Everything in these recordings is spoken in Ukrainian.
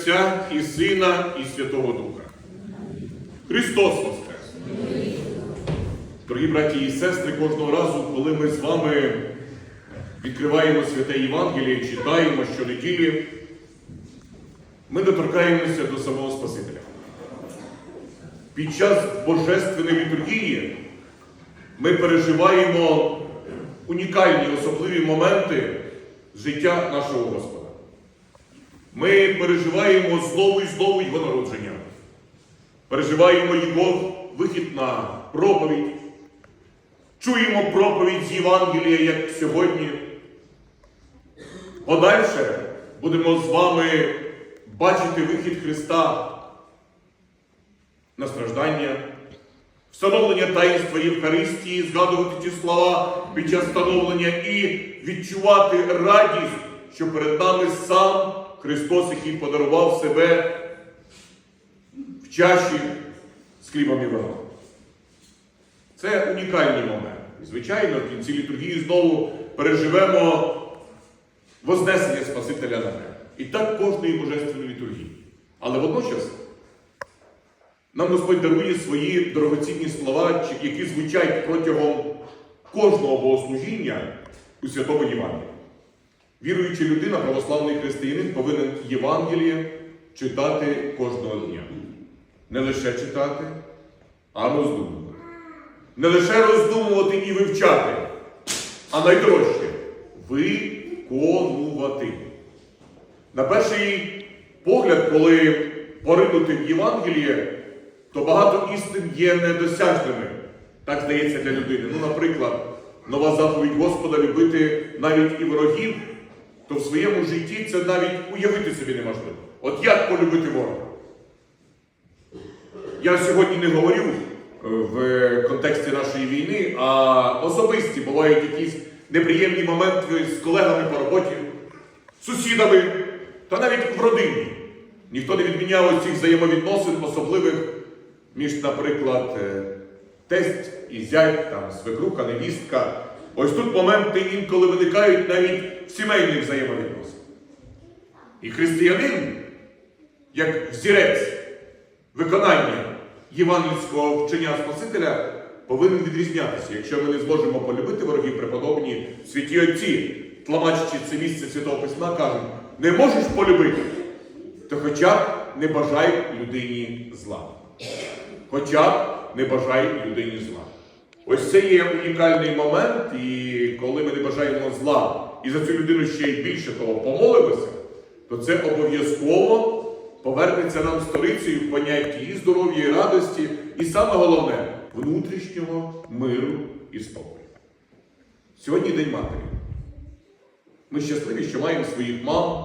Отця і Сина, і Святого Духа. Христос Воскрес! Дорогі браті і сестри, кожного разу, коли ми з вами відкриваємо святе Євангеліє, читаємо щонеділі, ми доторкаємося до самого Спасителя. Під час Божественної літургії ми переживаємо унікальні особливі моменти життя нашого Господа. Ми переживаємо знову і знову Його народження. Переживаємо Його вихід на проповідь. Чуємо проповідь з Євангелія, як сьогодні. Подальше будемо з вами бачити вихід Христа на страждання, встановлення таїнства Євхаристії, згадувати ці слова під час встановлення і відчувати радість, що перед нами сам Христос, який подарував себе в чаші з хлібом і вином. Це унікальний момент. І, звичайно, в кінці літургії знову переживемо Вознесення Спасителя на небо. І так кожної божественної літургії. Але водночас нам Господь дарує свої дорогоцінні слова, які звучать протягом кожного богослужіння у Святому Євангелії. Віруюча людина, православний християнин, повинен Євангеліє читати кожного дня. Не лише читати, а роздумувати. Не лише роздумувати і вивчати, а найдорожче виконувати. На перший погляд, коли поринути в Євангеліє, то багато істин є недосяжними. Так здається для людини. Ну, наприклад, нова заповідь Господа любити навіть і ворогів, то в своєму житті це навіть уявити собі неможливо. От як полюбити ворога? Я сьогодні не говорю е, в контексті нашої війни, а особисті бувають якісь неприємні моменти з колегами по роботі, сусідами та навіть в родині. Ніхто не відміняв цих взаємовідносин особливих між, наприклад, е, тесть і зять, там, свекруха, невістка. Ось тут моменти інколи виникають навіть в сімейних взаємовідносинах. І християнин, як взірець виконання євангельського вчення Спасителя, повинен відрізнятися. Якщо ми не зможемо полюбити ворогів преподобні святі отці, тламачачи це місце Святого Письма, кажуть, не можеш полюбити, то хоча б не бажай людині зла. Хоча б не бажай людині зла. Ось це є унікальний момент, і коли ми не бажаємо зла і за цю людину ще й більше того помолимося, то це обов'язково повернеться нам сторицею в понятті і здоров'я, і радості, і саме головне внутрішнього миру і спокою. Сьогодні День Матері. Ми щасливі, що маємо своїх мам.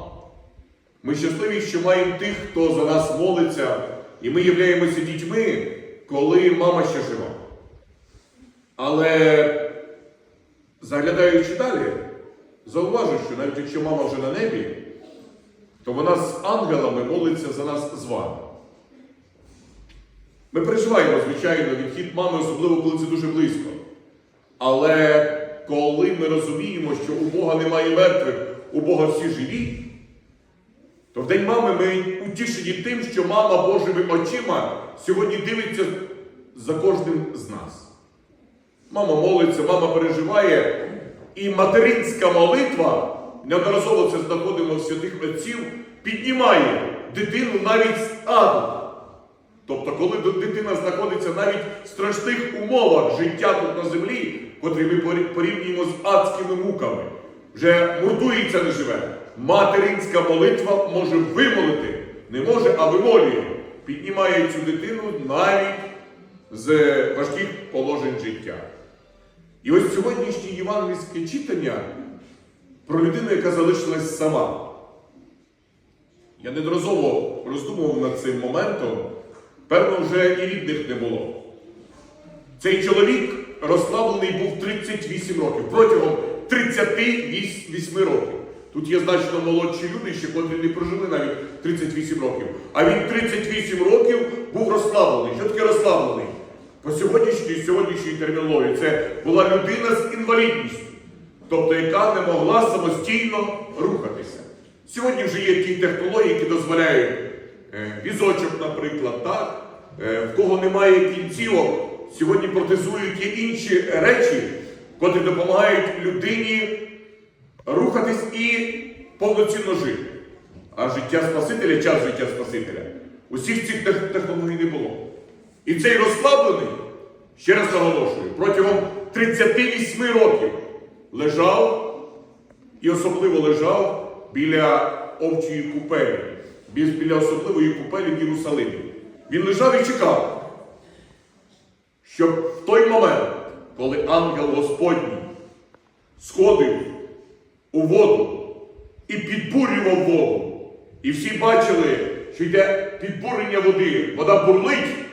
Ми щасливі, що маємо тих, хто за нас молиться, і ми являємося дітьми, коли мама ще жива. Але заглядаючи далі, зауважу, що навіть якщо мама вже на небі, то вона з ангелами молиться за нас з вами. Ми переживаємо, звичайно, відхід мами, особливо коли це дуже близько. Але коли ми розуміємо, що у Бога немає мертвих, у Бога всі живі, то в День мами ми утішені тим, що мама Божими очима сьогодні дивиться за кожним з нас. Мама молиться, мама переживає, і материнська молитва, неодноразово це знаходимо в святих отців, піднімає дитину навіть з аду. Тобто, коли дитина знаходиться навіть в страшних умовах життя тут на землі, котрі ми порівнюємо з адськими муками, вже мурдується не живе. Материнська молитва може вимолити, не може, а вимолює. Піднімає цю дитину навіть з важких положень життя. І ось сьогоднішнє євангельське читання про людину, яка залишилась сама. Я неодноразово роздумував над цим моментом, певно, вже і рідних не було. Цей чоловік розслаблений був 38 років, протягом 38 років. Тут є значно молодші люди, ще котрі не прожили навіть 38 років. А він 38 років був розслаблений. Що таке розслаблений? По сьогоднішній сьогоднішній термінології це була людина з інвалідністю, тобто яка не могла самостійно рухатися. Сьогодні вже є ті технології, які дозволяють візочок, наприклад, так? Е, в кого немає кінцівок, сьогодні протезують є інші речі, котрі допомагають людині рухатись і повноцінно жити. А життя Спасителя, час життя Спасителя, усіх цих технологій не було. І цей розслаблений, ще раз наголошую, протягом 38 років лежав і особливо лежав біля овчої купелі, біля особливої купелі в Єрусалимі. Він лежав і чекав, щоб в той момент, коли ангел Господній сходив у воду і підбурював воду, і всі бачили, що йде підбурення води, вода бурлить,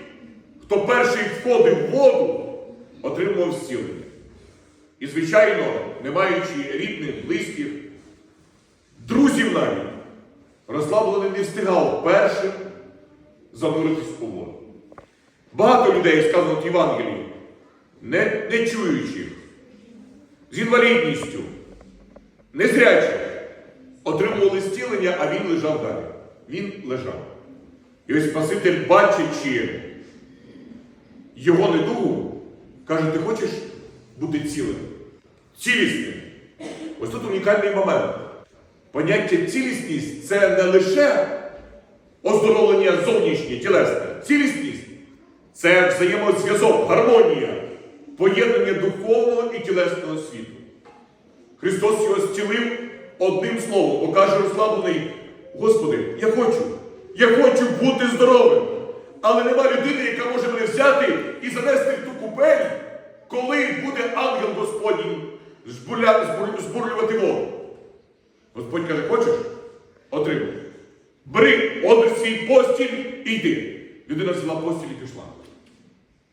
хто перший входив в воду, отримував зцілення. І, звичайно, не маючи рідних, близьких, друзів навіть, розслаблений не встигав першим зануритись у воду. Багато людей, сказано в Євангелії, не, не чуючих, з інвалідністю, незрячих, отримували зцілення, а він лежав далі. Він лежав. І ось Спаситель, бачачи його недугу, каже, ти хочеш бути цілим, цілісним. Ось тут унікальний момент. Поняття цілісність це не лише оздоровлення зовнішнє, тілесне. Цілісність це взаємозв'язок, гармонія, поєднання духовного і тілесного світу. Христос його зцілив одним словом, бо каже розслаблений, Господи, я хочу, я хочу бути здоровим. Але нема людини, яка може мене взяти і занести в ту купель, коли буде ангел Господній збурлювати воду. Господь каже, хочеш? Отримай. Бери одр свій постіль і йди. Людина взяла постіль і пішла.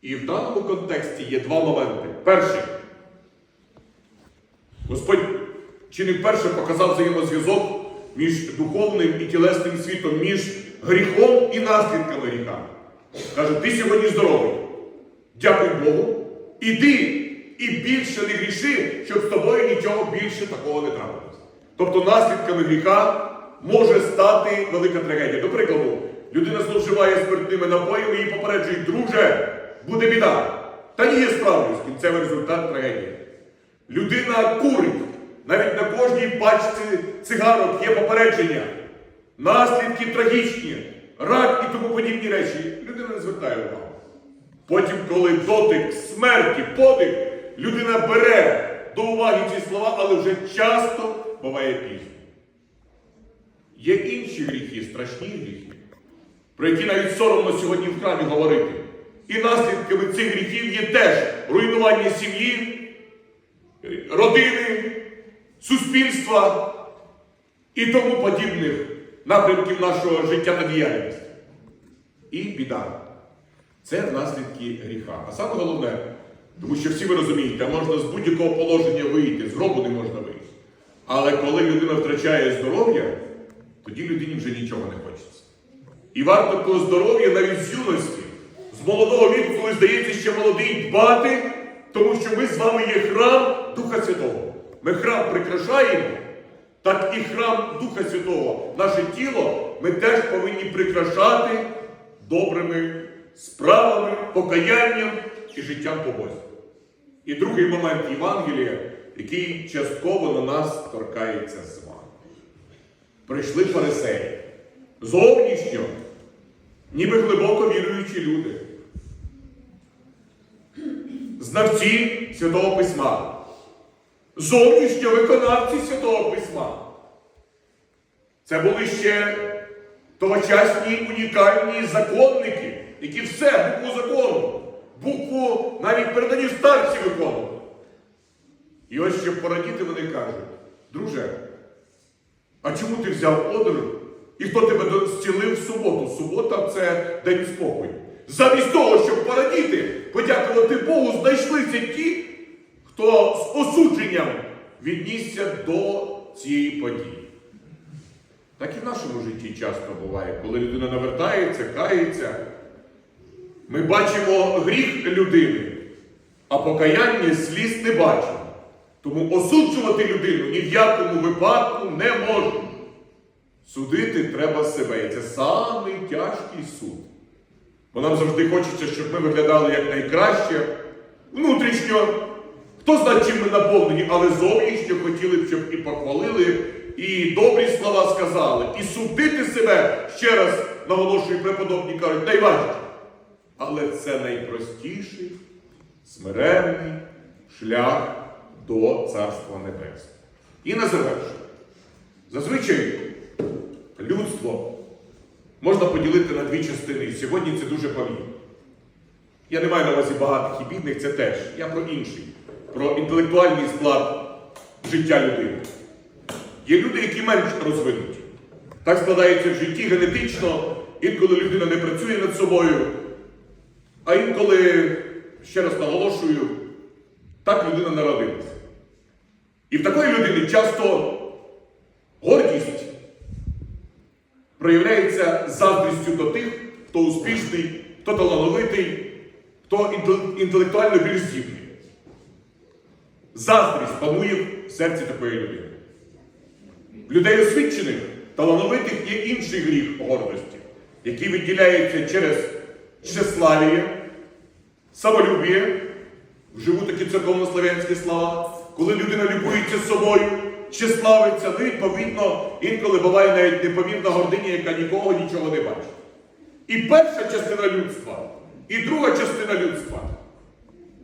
І в даному контексті є два моменти. Перший. Господь чи не вперше показав взаємозв'язок між духовним і тілесним світом, між гріхом і наслідками гріха. Каже, ти сьогодні здоровий. Дякуй Богу. Іди і більше не гріши, щоб з тобою нічого більше такого не трапилось. Тобто наслідками гріха може стати велика трагедія. До прикладу, людина зловживає спиртними напоями і попереджують, друже, буде біда. Та ні, я справлюсь, кінцевий результат трагедії. Людина курить. Навіть на кожній пачці цигарок є попередження. Наслідки трагічні, рак і тому подібні речі. Людина не звертає увагу. Потім, коли дотик смерті, подих, людина бере до уваги ці слова, але вже часто буває пізно. Є інші гріхи, страшні гріхи, про які навіть соромно сьогодні в храмі говорити. І наслідками цих гріхів є теж руйнування сім'ї, родини, суспільства і тому подібних напрямків нашого життя та діяльності. І біда. Це наслідки гріха. А саме головне, тому що всі ви розумієте, можна з будь-якого положення вийти, з гробу не можна вийти. Але коли людина втрачає здоров'я, тоді людині вже нічого не хочеться. І варто про здоров'я навіть з юності, з молодого віку, коли здається, що молодий дбати, тому що ми з вами є храм Духа Святого. Ми храм прикрашаємо, так і храм Духа Святого, наше тіло, ми теж повинні прикрашати добрими справами, покаянням і життям по Бозі. І другий момент Євангелія, який частково на нас торкається з вами. Прийшли фарисеї. Зовнішньо, ніби глибоко віруючі люди. Знавці Святого Письма. Зовнішньо виконавці Святого Письма. Це були ще тогочасні унікальні законники, які все, букву закону, букву навіть передані старці виконували. І ось щоб порадіти, вони кажуть, друже, а чому ти взяв одр і хто тебе зцілив в суботу? Субота це день спокою. Замість того, щоб порадіти, подякувати Богу, знайшлися ті, хто з осудженням віднісся до цієї події. Так і в нашому житті часто буває, коли людина навертається, кається. Ми бачимо гріх людини, а покаяння сліз не бачимо. Тому осуджувати людину ні в якому випадку не можна. Судити треба себе. І це самий тяжкий суд. Бо нам завжди хочеться, щоб ми виглядали як найкраще, внутрішньо. Хто знає, чим ми наповнені, але зовнішньо хотіли б, щоб і похвалили, і добрі слова сказали. І судити себе, ще раз наголошую, преподобні кажуть, найважче. Але це найпростіший, смиренний шлях до Царства Небесного. І на завершення. Зазвичай людство можна поділити на дві частини. І сьогодні це дуже помітно. Я не маю на увазі багатих і бідних, це теж. Я про інший, про інтелектуальний склад життя людини. Є люди, які менш розвинуті. Так складається в житті генетично, інколи людина не працює над собою, а інколи, ще раз наголошую, так людина народилася. І в такої людини часто гордість проявляється заздрістю до тих, хто успішний, хто талановитий, хто інтелектуально більш здібний. Заздрість панує в серці такої людини. Людей освічених, талановитих є інший гріх гордості, який відділяється через тщеславіє, самолюбіє, вживу такі церковнослов'янські слова, коли людина любується собою, тщеславиться, ну, відповідно, інколи буває навіть непомірна гординя, яка нікого нічого не бачить. І перша частина людства, і друга частина людства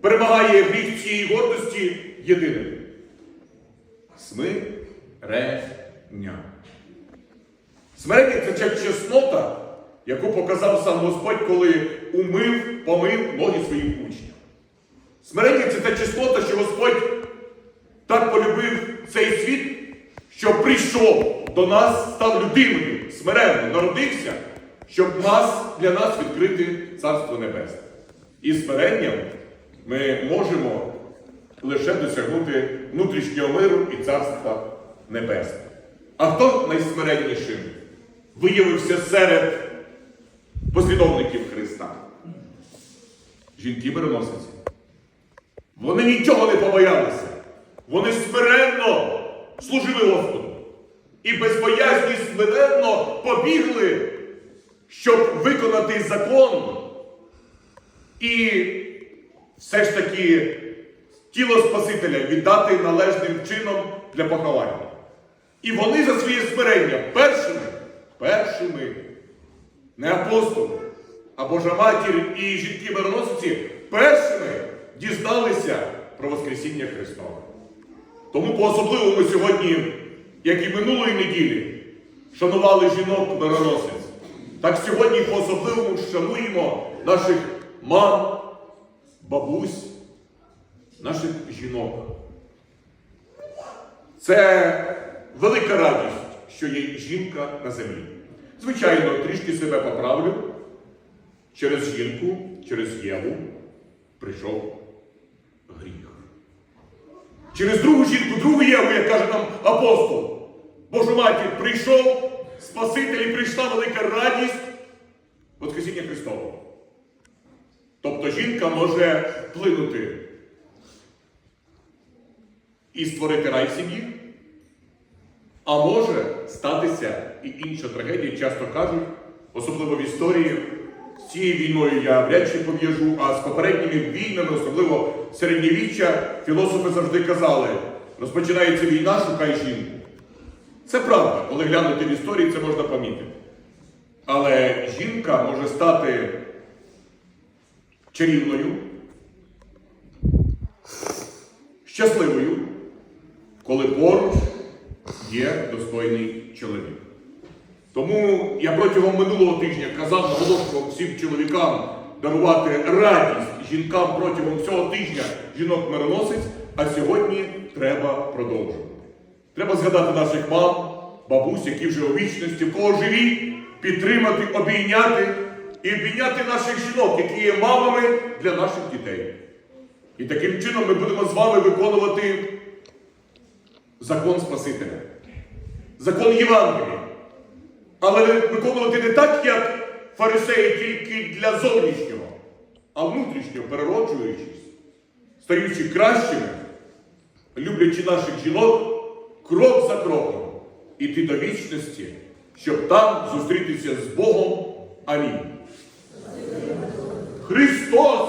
перемагає гріх цієї гордості єдиним. Смирення. Смирення це чеснота, яку показав сам Господь, коли умив, помив ноги своїм учням. Смирення це та чеснота, що Господь так полюбив цей світ, що прийшов до нас, став людиною, смиренно народився, щоб нас, для нас відкрити Царство Небесне. І смиренням ми можемо лише досягнути внутрішнього миру і Царства Небесного. А хто найсмиреннішим виявився серед послідовників Христа? Жінки мироносиці. Вони нічого не побоялися. Вони смиренно служили Господу. І безбоязні смиренно побігли, щоб виконати закон. І все ж таки тіло Спасителя віддати належним чином для поховання. І вони за своє смирення першими, першими, не апостоли, а Божа матір і жінки мироносиці першими дізналися про Воскресіння Христове. Тому по-особливому сьогодні, як і минулої неділі, шанували жінок мироносиць. Так сьогодні по-особливому шануємо наших мам, бабусь, наших жінок. Це велика радість, що є жінка на землі. Звичайно, трішки себе поправлю. Через жінку, через Єву прийшов гріх. Через другу жінку, другу Єву, як каже нам апостол, Божу матір, прийшов Спаситель і прийшла велика радість Воскресіння Христового. Тобто жінка може вплинути і створити рай сім'ї, а може статися і інша трагедія, часто кажуть, особливо в історії, з цією війною я вряд чи пов'яжу, а з попередніми війнами, особливо середньовіччя, філософи завжди казали, розпочинається війна, шукай жінку. Це правда, коли глянути в історії, це можна помітити. Але жінка може стати чарівною, щасливою, коли поруч є достойний чоловік. Тому я протягом минулого тижня казав, наголошував всім чоловікам дарувати радість жінкам протягом всього тижня жінок мироносиць, а сьогодні треба продовжувати. Треба згадати наших мам, бабусь, які вже у вічності, в кого живі, підтримати, обійняти і обійняти наших жінок, які є мамами для наших дітей. І таким чином ми будемо з вами виконувати закон Спасителя, закон Євангелія. Але виконувати не так, як фарисеї, тільки для зовнішнього, а внутрішнього, перероджуючись, стаючи кращими, люблячи наших жінок, крок за кроком іти до вічності, щоб там зустрітися з Богом Амінь. Христос!